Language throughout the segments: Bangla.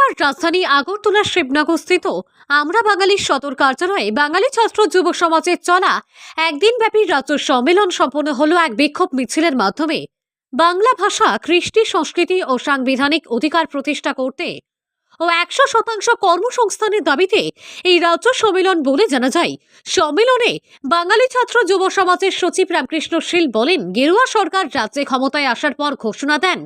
রবিবার রাজধানী আগরতলার শিবনগরস্থিত আমরা বাঙালির সদর কার্যালয়ে বাঙালি ছাত্র যুব সমাজের চলা একদিনব্যাপী রাজ্য সম্মেলন সম্পন্ন হলো এক বিক্ষোভ মিছিলের মাধ্যমে। বাংলা ভাষা, কৃষ্টি সংস্কৃতি ও সাংবিধানিক অধিকার প্রতিষ্ঠা করতে ও একশো শতাংশ কর্মসংস্থানের দাবিতে এই রাজ্য সম্মেলন বলে জানা যায়। সম্মেলনে বাঙালি ছাত্র যুব সমাজের সচিব রামকৃষ্ণ শীল বলেন, গেরুয়া সরকার রাজ্যে ক্ষমতায় আসার পর ঘোষণা দেন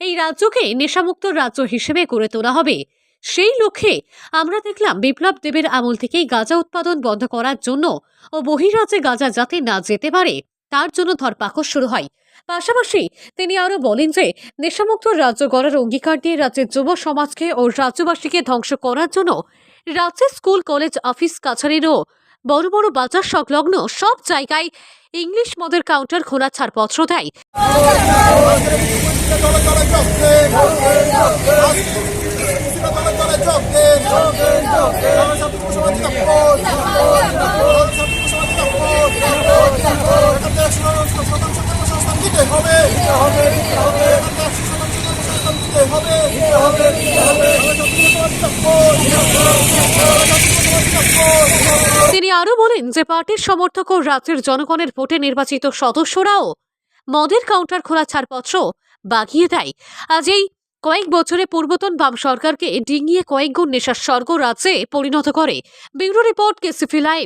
এই রাজ্যকে নেশামুক্ত রাজ্য হিসেবে গড়ে তোলা হবে। সেই লক্ষ্যে আমরা দেখলাম বিপ্লব দেবের আমল থেকেই গাঁজা উৎপাদন বন্ধ করার জন্য ও বহিরাজ্যে গাঁজা যাতে না যেতে পারে, তার জন্য ধরপাকড় শুরু হয়। পাশাপাশি তিনি আরও বলেন যে, নেশামুক্ত রাজ্য গড়ার অঙ্গীকার দিয়ে রাজ্যের যুব সমাজকে ও রাজ্যবাসীকে ধ্বংস করার জন্য রাজ্যের স্কুল, কলেজ, অফিস কাছারিরও বড় বড় বাজার সংলগ্ন সব জায়গায় ইংলিশ মদের কাউন্টার খোলা ছাড়পত্র দেয়। তিনি আরও বলেন যে পার্টির সমর্থক ও রাজ্যের জনগণের ভোটে নির্বাচিত সদস্যরাও মদের কাউন্টার খোলা ছাড়পত্র বাগিয়ে দেয়। আজ এই কয়েক বছরে পূর্বতন বাম সরকারকে ডিঙিয়ে কয়েক গুণ নেশার স্বর্গ রাজ্যে পরিণত করে। ব্যুরো রিপোর্ট কেসিফি লাইভ।